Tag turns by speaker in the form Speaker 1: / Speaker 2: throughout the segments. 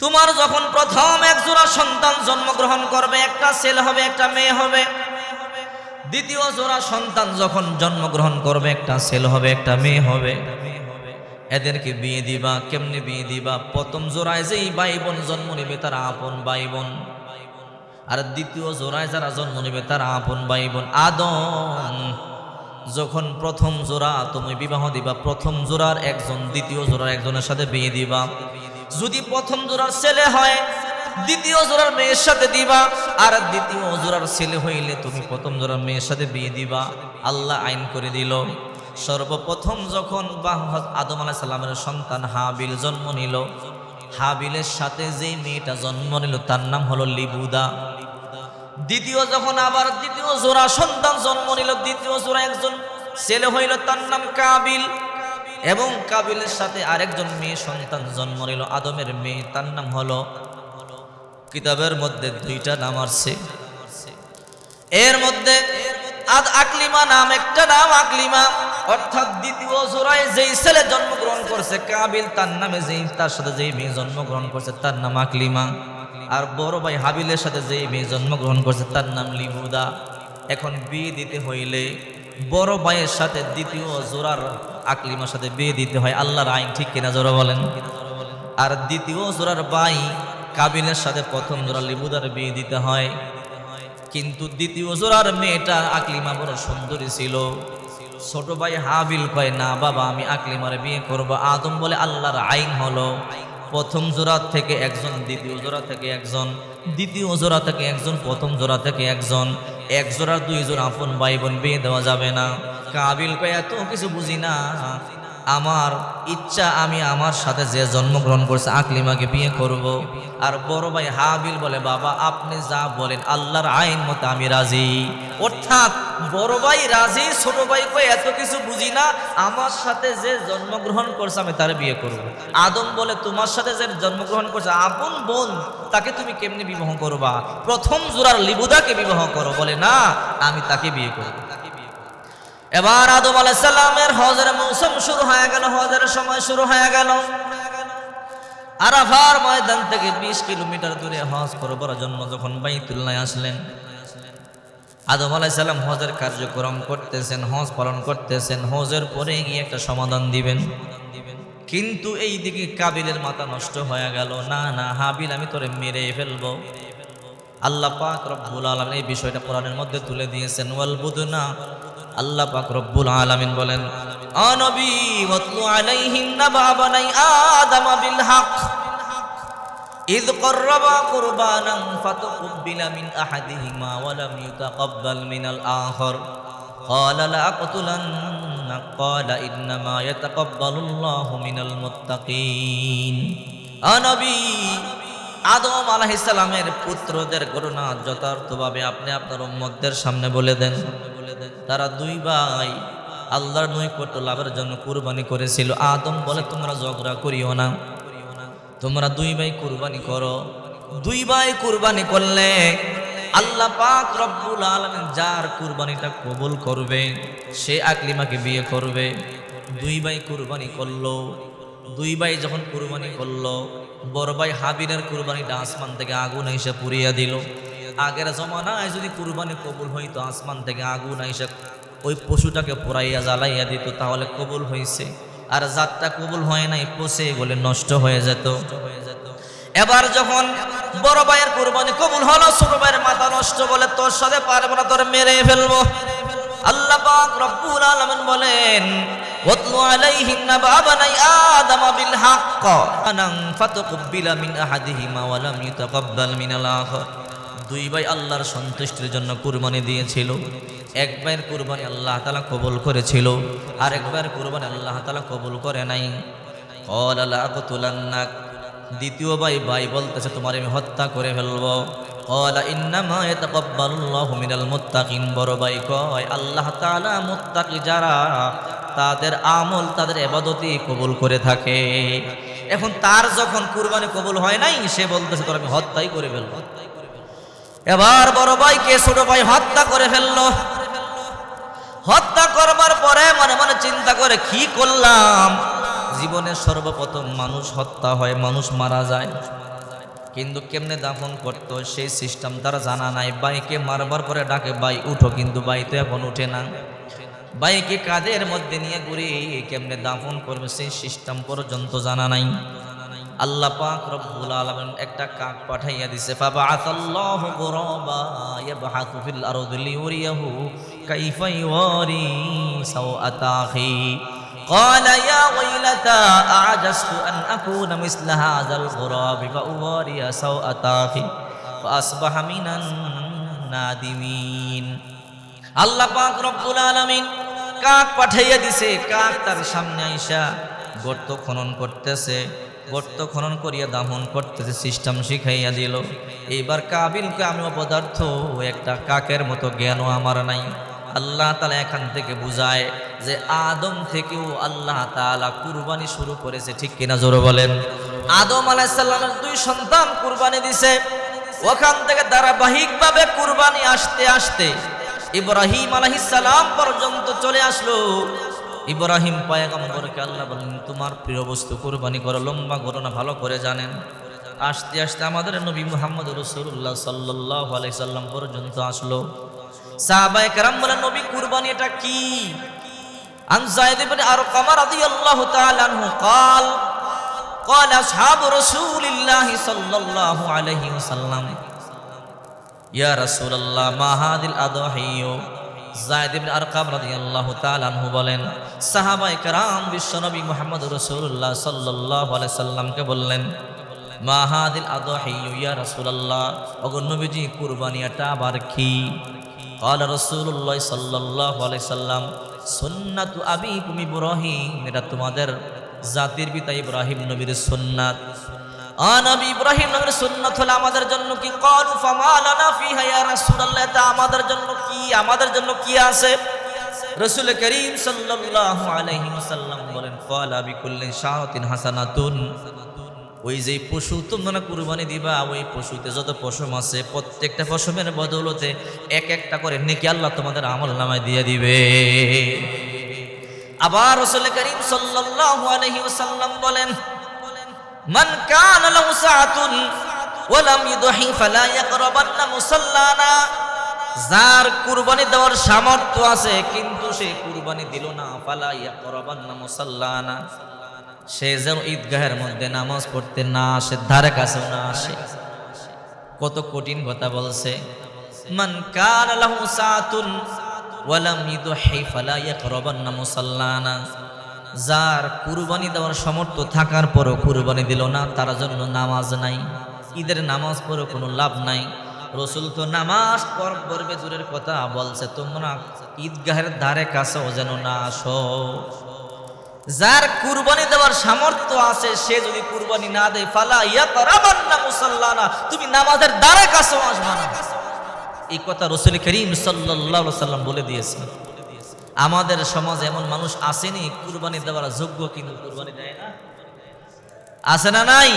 Speaker 1: তোমার যখন প্রথম এক জোড়া সন্তান জন্মগ্রহণ করবে, একটা ছেলে হবে, একটা মেয়ে হবে, দ্বিতীয় জোড়া সন্তান যখন জন্মগ্রহণ করবে, একটা ছেলে হবে, একটা মেয়ে হবে, এদেরকে বিয়ে দিবা, কেমনে বিয়ে দিবা? প্রথম জোড়ায় যেই ভাই বোন জন্ম নেবে, তারা আপন ভাই বোন আর দ্বিতীয় জোড়ায় যারা জন্ম নেবে, তারা আপন ভাই বোন আদম, যখন প্রথম জোড়া তুমি বিবাহ দিবা, প্রথম জোড়ার একজন, দ্বিতীয় জোড়ার একজনের সাথে বিয়ে দিবা। যদি প্রথম জোড়ার ছেলে হয়, দ্বিতীয় জোড়ার মেয়ের সাথে দিবা, আর দ্বিতীয় জোড়ার ছেলে হইলে তুমি প্রথম জোড়ার মেয়ের সাথে বিয়ে দিবা। আল্লাহ আইন করে দিল। সর্বপ্রথম যখন বাহ আদম আলাহ সাল্লামের সন্তান হাবিল জন্ম নিল, হাবিলের সাথে যেই মেয়েটা জন্ম নিল, তার নাম হলো লিবুদা। দ্বিতীয় যখন আবার দ্বিতীয় জোড়া সন্তান জন্ম নিল, দ্বিতীয় জোড়া একজন ছেলে হইল, তার নাম কাবিল। এবং কাবিলের সাথে আরেকজন মেয়ে সন্তান জন্ম নিল, আদমের মেয়ে। তার নাম হলো কিতাবের মধ্যে দুইটা নাম আসছে এর মধ্যে আদ আকলিমা নাম একটা নাম আকলিমা, অর্থাৎ দ্বিতীয় জোড়ায় যেই ছেলে জন্মগ্রহণ করছে, কাবিল তার নামে যেই, তার সাথে যেই মেয়ে জন্মগ্রহণ করছে, তার নাম আকলিমা। আর বড় ভাই হাবিলের সাথে যেই মেয়ে জন্মগ্রহণ করছে, তার নাম লিবুদা এখন বিয়ে দিতে হইলে বড় ভাইয়ের সাথে দ্বিতীয় জোড়ার আকলিমার সাথে বিয়ে দিতে হয়, আল্লাহর আইন ঠিক কিনা জোড়া বলেন। আর দ্বিতীয় জোরার বাই কাবিলের সাথে প্রথম জোড়া লিবুদার বিয়ে দিতে হয়। কিন্তু দ্বিতীয় জোড়ার মেয়েটা আকলিমা বড় সুন্দরী ছিল। ছোট ভাই হাবিল কয়, না বাবা, আমি আকলিমারে বিয়ে করব। আদম বলে, আল্লাহর আইন হলো প্রথম জোড়া থেকে একজন, দ্বিতীয় জোড়া থেকে একজন, দ্বিতীয় জোড়া থেকে একজন, প্রথম জোড়া থেকে একজন। এক জোড়া, দুই জোড়া আপন ভাই বোন বিয়ে দেওয়া যাবে না। কাবিল কয়, এত কিছু বুঝি না। আমার ইচ্ছা আমি আমার সাথে যে জন্মগ্রহণ করছে আকলিমাকে বিয়ে করব। আর বড় ভাই হাবিল বলে, বাবা, আপনি যা বলেন আল্লাহর আইন মতো আমি রাজি। অর্থাৎ বড় ভাই রাজি, ছোট ভাই কই এত কিছু বুঝি না, আমার সাথে যে জন্মগ্রহণ করছে আমি তার বিয়ে করব। আদম বলে, তোমার সাথে যে জন্মগ্রহণ করছে আপন বোন, তাকে তুমি কেমনি বিবাহ করবা? প্রথম জোড়ার লিবুদাকে বিবাহ করো। বলে, না, আমি তাকে বিয়ে করব। এবার আদম আলাইসাল্লামের হজের মৌসুম শুরু হয়ে গেল, হজের সময় শুরু হয়ে গেল। আরাফার ময়দান থেকে বিশ কিলোমিটার দূরে হজ করবার জন্য যখন বাইতুল্লাহ আসলেন, আদম আলাইসাল্লাম হজের কার্যক্রম করতেছেন, হজ পালন করতেছেন, হজের পরে গিয়ে একটা সমাধান দিবেন। কিন্তু এই দিকে কাবিলের মাথা নষ্ট হয়ে গেল, না না, হাবিল, আমি তোরে মেরে ফেলব। আল্লাহ পাক রব্বুল আলম এই বিষয়টা কোরআনের মধ্যে তুলে দিয়েছেন, ওয়াল বুদনা আল্লাহ পাক রব্বুল আলামিন বলেন অনবী ওয়াতলু আলাইহিম নাবা বানাই আদম বিল হক إذ قربا قربانا فتقبل من أحدهما ولم يتقبل من الآخر قال لأقتلنك قال إنما يتقبل الله من المتقين أنبي আদম আলাহিসাল্লামের পুত্রদের ঘটনা যথার্থভাবে আপনি আপনার উম্মতদের সামনে বলে দেন। তারা দুই ভাই আল্লাহর নৈকট্য লাভের জন্য কুরবানি করেছিল। আদম বলে, তোমরা ঝগড়া করিও না। তোমরা দুই ভাই কুরবানি করো। দুই ভাই কুরবানি করলে আল্লাহ পাক রব্বুল আলমিন যার কুরবানিটা কবুল করবে, সে আকলিমাকে বিয়ে করবে। দুই ভাই কুরবানি করল। দুই ভাই যখন কুরবানি করল বড় ভাই হাবিনের কুরবানিটা আসমান থেকে আগুন এসে পুড়িয়ে দিল। আগের জমানায় যদি কুরবানি কবুল হইতো আসমান থেকে আগুন এসে ওই পশুটাকে পোড়াইয়া জ্বালাইয়া দিত, তাহলে কবুল হয়েছে আর জাতটা কবুল হয় নাই, পচে বলে নষ্ট হয়ে যেত। এবার যখন বড় ভাইয়ের কুরবানি কবুল হলো, ছোট ভাইয়ের মাথা নষ্ট বলে, তোর সাথে পারব না, তোর মেরে ফেলব। আল্লাহ পাক রব্বুল আলামিন বলেন আলাইহিম নাবা বানাই আদম বিল হক আনান ফাতাকুব্বিলা মিন আহাদিহিমা ওয়া লাম ইতাকাব্বাল দুই ভাই আল্লাহর সন্তুষ্টির জন্য কুরবানি দিয়েছিল। এক ভাইয়ের কুরবানি আল্লাহ তাআলা কবুল করেছিল। আর এক ভাইয়ের কুরবানি আল্লাহ তাআলা কবুল করে নাই। ক্বালা লা আকতুলান্নাক। দ্বিতীয় ভাই ভাই বলতেছে, তোমার আমি হত্যা করে ফেলব। ক্বালা, ইন্নামা ইয়াতাকাব্বালুল্লাহু মিনাল মুত্তাকিন। বড় ভাই কয়, আল্লাহ তাআলা মুত্তাকি যারা তাদের আমল, তাদের ইবাদতই কবুল করে থাকে। এখন তার যখন কুরবানি কবুল হয় নাই, সে বলতেছে, তোর আমি হত্যাই করে ফেলব। এবার বড় ভাইকে, ছোট ভাই হত্যা করে ফেলল। হত্যা করবার পরে মনে মনে চিন্তা করে, কি করলাম? জীবনের সর্বপ্রথম মানুষ হত্যা হয়, মানুষ মারা যায়। কিন্তু কেমনে দাফন করতো, সেই সিস্টেম তারা জানা নাই। বাইকে মারবার পরে ডাকে বাই উঠো। কিন্তু বাই তো এখন উঠে না। বাইকে কাদের মধ্যে নিয়ে ঘুরে কেমনে দাফন করবে সেই সিস্টেম পর্যন্ত জানা নাই আল্লাহ পাক রব্বুল আলামিন একটা কাক পাঠাইয়া দিছে ফাবাআতাল্লাহু গুরাবা ইয়াবহাতু ফিল আরদি লিউরিয়াহু কাইফা ইওয়ারি সাওআতা আখি قال يا ويلتى أعجزت أن أكون مثل هذا الغراب فأواري سوءة أخي فأصبح من النادمين আল্লাহ পাক রব্বুল আলামিন কাক পাঠাইয়া দিছে, কাক তার সামনে আইসা গর্ত খনন করতেছে, গর্ত খনন করিয়া দামন করতেছে সিস্টেম শিখাইয়া দিল। এইবার কাবিলকে আমি অপদার্থ একটা কাকের মতো জ্ঞানও আমার নাই। আল্লাহ তালা এখান থেকে বুঝায় যে আদম থেকেও আল্লাহ তালা কুরবানি শুরু করেছে, ঠিক কিনা জোরে বলেন? আদম আলাইসাল্লামের দুই সন্তান কুরবানি দিছে। ওখান থেকে ধারাবাহিকভাবে কুরবানি আসতে আসতে ইব্রাহিম সালাম পর্যন্ত চলে আসলো ইব্রাহিম পায়গম্বরকে আল্লাহ বলেন তোমার প্রিয় বস্তু কুরবানি করো লম্বা ঘটনা ভালো করে জানেন আসতে আসতে আমাদের নবী মুহাম্মদ রসুল্লাহ সাল্লাহ আলাইসাল্লাম পর্যন্ত আসলো সাহাবায়ে কেরাম বলেন নবী কুরবানি এটা কি عن زيد بن أرقم رضي الله تعالى عنه قال قال أصحاب رسول الله صلى الله عليه وسلم يا رسول الله ما هذه الأضحية জায়দ ইবনে আরকাম রাদিয়াল্লাহু তাআলা আনহু বলেন সাহাবায়ে কেরাম বিশ্বনবী মুহাম্মদ রাসূলুল্লাহ সাল্লাল্লাহু আলাইহি সাল্লামকে বললেন মা হাদিল আদহিয়ু ইয়া রাসূলুল্লাহ ওগো নবীজি কুরবানি এটা আবার কি قال رسول الله صلى الله عليه وسلم সুন্নাতু আবিকুম ইব্রাহিম এটা তোমাদের জাতির পিতা ইব্রাহিম নবীর সুন্নাত নবী ইব্রাহিম নবীর সুন্নাত হলো আমাদের জন্য কি? ক্বালু ফামা লানা ফিহা ইয়া রাসূলুল্লাহ, এটা আমাদের জন্য কি? আমাদের জন্য কি আছে? রাসূল করিম সাল্লাল্লাহু আলাইহি ওয়াসাল্লাম বলেন ক্বালা বিকুল্লি শাআতিন হাসানাতুন। ওই যে পশু তোমরা কুরবানি দিবা, ওই পশুতে যত পশম আছে, প্রত্যেকটা পশমের বদৌলতে এক একটা করে নেকি আল্লাহ তোমাদের আমল নামায় দিয়ে দিবে। আবার রসুল করিম সাল্লাল্লাহু আলাইহি ওয়াসাল্লাম বলেন কানা লাহু সাআতুন ওয়া লাম ইদহি ফালা ইয়াকরাবান্না মুসাল্লানা। যার কুরবানি দেওয়ার সামর্থ্য আছে, কিন্তু সে কুরবানি দিল না, ফালা ইয়াকরাবান্না মুসাল্লানা। সে যেন ঈদগাহের মধ্যে নামাজ পড়তে না আসে, ধারে কাছেও না আসে। কত কঠিন কথা বলছে। মান কান লাহু সাতুন ওয়ালাম ইদহি ফালা ইয়াকরাবান্না মুসাল্লানা। যার কুরবানি দেওয়ার সামর্থ্য থাকার পরও কুরবানি দিল না, তার জন্য নামাজ নাই, ঈদের নামাজ পড়ে কোনো লাভ নাই। রসুল তো নামাজ পর পড়বে দূরের কথা বলছে, তোমরা ঈদগাহের ধারে কাছেও যেন না আসো। যার কুরবানি দেওয়ার সামর্থ্য আছে, সে যদি কুরবানি না দেয়, ফালা ইয়া করাবান্না মুসাল্লানা, তুমি নামাজের দ্বারা কাছেও আসবা না। এই কথা রসুল করিম সাল্লাল্লাহু সাল্লাম বলে দিয়েছে আমাদের সমাজে এমন মানুষ আসেনি, কুরবানি দেওয়ার যোগ্য কিন্তু কুরবানি দেয় না। আছে না নাই?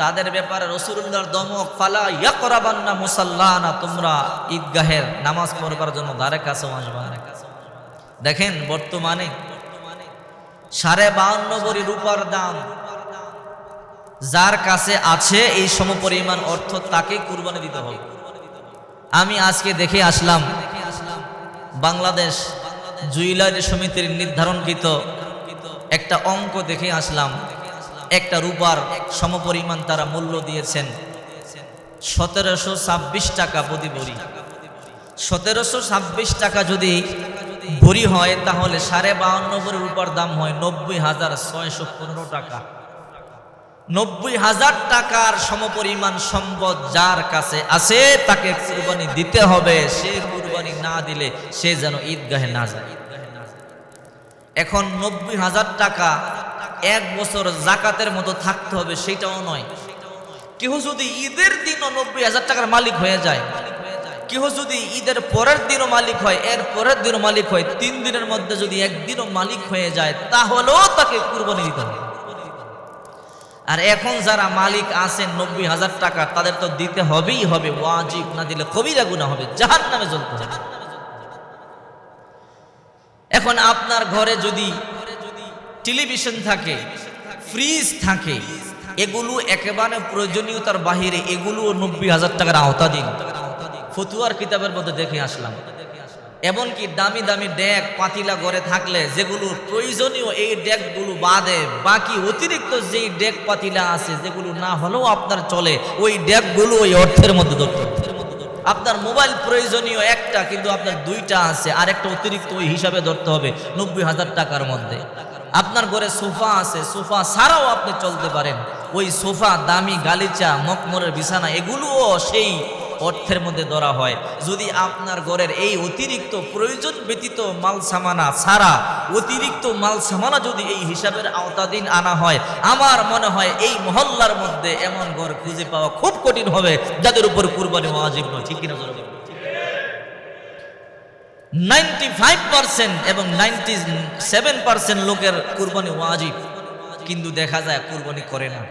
Speaker 1: তাদের ব্যাপারে রসুল্লাহর দমক, ফালা ইয়া করাবান্না মুসাল্লানা, তোমরা ঈদগাহের নামাজ পড়বার জন্য দ্বারে কাছেও আসবা। না দেখেন বর্তমানে সাড়ে বাউন্ন বড়ি রূপার দাম যার কাছে আছে এই সমপরিমাণ অর্থ তাকে কুরবানি দিতে হবে। আমি আজকে দেখে আসলাম, বাংলাদেশ জুয়েলারি সমিতির নির্ধারণকৃত একটা অঙ্ক দেখে আসলাম। একটা রূপার সমপরিমাণ তারা মূল্য দিয়েছেন। সতেরোশো ছাব্বিশ টাকা প্রতি বড়ি সতেরোশো ছাব্বিশ টাকা যদি ভরি হয়, তাহলে সাড়ে বাহান্ন ভরি রূপার দাম হয় নব্বই হাজার ছয়শো পনেরো টাকা। নব্বই হাজার টাকার সমপরিমাণ সম্পদ যার কাছে আছে, তাকে কুরবানি দিতে হবে, সে কুরবানি না দিলে সে যেন ঈদগাহে না যায়। এখন নব্বই হাজার টাকা এক বছর জাকাতের মতো থাকতে হবে সেটাও নয়। কেউ যদি ঈদের দিনও নব্বই হাজার টাকার মালিক হয়ে যায় কেউ যদি ঈদের পরের দিনও মালিক হয়, এর পরের দিনও মালিক হয়, তিন দিনের মধ্যে যদি একদিনও মালিক হয়ে যায়, তাহলেও তাকে কুরবানি দিতে হবে। আর এখন যারা মালিক আছেন নব্বই হাজার টাকা, তাদের তো দিতে হবেই হবে। ওয়াজিব না দিলে কবিরা গুণা হবে। জাহান নামে জ্বলতে হবে। এখন আপনার ঘরে যদি টেলিভিশন থাকে, ফ্রিজ থাকে, এগুলো একেবারে প্রয়োজনীয়তার বাহিরে, এগুলো নব্বই হাজার টাকার আওতাধীন ফতুয়ার কিতাবের মধ্যে দেখে আসলাম। এমনকি দামি দামি ডেক, পাতিলা ঘরে থাকলে যেগুলো প্রয়োজনীয়, এই ডেকগুলো বাদে বাকি অতিরিক্ত যেই ডেক, পাতিলা আছে, যেগুলো না হলেও আপনার চলে, ওই ডেকগুলো ওই অর্থের মধ্যে ধরতে আপনার মোবাইল প্রয়োজনীয় একটা, কিন্তু আপনার দুইটা আছে, আর একটা অতিরিক্ত ওই হিসাবে ধরতে হবে নব্বই হাজার টাকার মধ্যে। আপনার ঘরে সোফা আছে, সোফা ছাড়াও আপনি চলতে পারেন। ওই সোফা, দামি গালিচা মকমরের বিছানা, এগুলোও সেই অর্থের মধ্যে ধরা হয়। যদি আপনার ঘরের এই অতিরিক্ত প্রয়োজন ব্যতীত মাল সামানা ছাড়া, অতিরিক্ত মাল সামানা যদি এই হিসাবের আওতাধীন আনা হয়, আমার মনে হয় এই মহল্লার মধ্যে এমন ঘর খুঁজে পাওয়া খুব কঠিন হবে, যাদের উপর কুরবানি ওয়াজিব নয়। ঠিক কিনা নাইনটি ফাইভ পার্সেন্ট এবং নাইনটি সেভেন পার্সেন্ট লোকের কুরবানি ওয়াজিব। কিন্তু দেখা যায় কুরবানি করে না।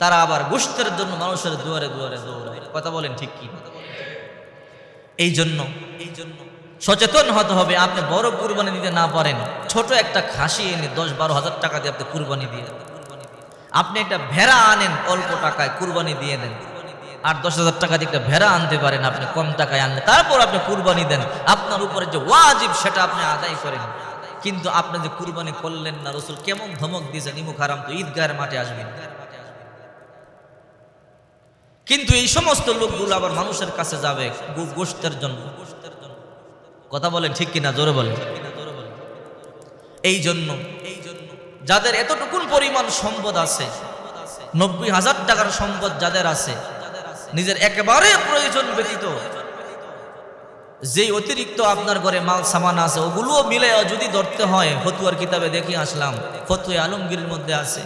Speaker 1: তারা আবার গোষ্ঠের জন্য মানুষের দুয়ারে দুয়ারে দৌড়ায়। কথা বলেন ঠিক কি? এই জন্য এই জন্য সচেতন হতে হবে, আপনি বড় কুরবানি দিতে না পারেন। ছোট একটা খাসি এনে দশ বারো হাজার টাকা দিয়ে আপনি কুরবানি দিয়ে দেন। আপনি একটা ভেড়া আনেন, অল্প টাকায় কুরবানি দিয়ে দেন। আর দশ হাজার টাকা দিয়ে একটা ভেড়া আনতে পারেন, আপনি কম টাকায় আনলে। তারপর আপনি কুরবানি দেন। আপনার উপরে যে ওয়াজিব, সেটা আপনি আদায় করেন। কিন্তু আপনি যে কুরবানি করলেন না, রসুল কেমন ধমক দিয়েছেন ইমুখ হারাম তো ঈদগাহের মাঠে আসবেন। কিন্তু এই সমস্ত লোকগুলো আবার মানুষের কাছে যাবে গো- গোশতের জন্য। কথা বলেন ঠিক কিনা? জোরে বলেন। এই জন্য যাদের এতটুকুন পরিমাণ সম্পদ আছে, নব্বই হাজার টাকার সম্পদ যাদের আছে, নিজের একেবারে প্রয়োজন ব্যতীত যেই অতিরিক্ত আপনার ঘরে মাল সামান আছে, ওগুলোও মিলে যদি ধরতে হয়, ফতুয়ার কিতাবে দেখে আসলাম, ফতুয়া আলমগীরের মধ্যে আছে।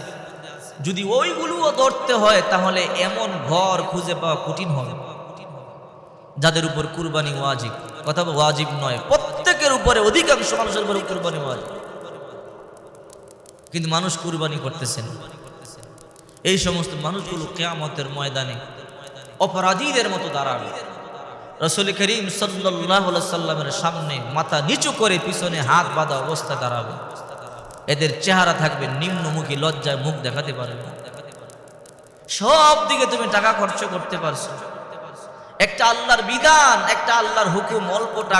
Speaker 1: যদি ওইগুলোও ধরতে হয়, তাহলে এমন ঘর খুঁজে পাওয়া কঠিন হবে। যাদের উপর কুরবানি ওয়াজিব, কথা ওয়াজিব নয়, প্রত্যেকের উপরে অধিকাংশ মানুষের উপরে কুরবানি ওয়াজিব। কিন্তু মানুষ কুরবানি করতেছেন। এই সমস্ত মানুষগুলো কেয়ামতের ময়দানে অপরাধীদের মতো দাঁড়াবে। রসুল করিম সাল্লাহ সাল্লামের সামনে মাথা নিচু করে পিছনে হাত বাঁধা অবস্থা দাঁড়াবে। এদের চেহারা থাকবে নিম্নমুখী, লজ্জায় মুখ দেখাতে পারবে। সব দিকে তুমি টাকা খরচ করতে পারছ একটা আল্লাহর বিধান, একটা আল্লাহর হুকুম, অল্প টাকা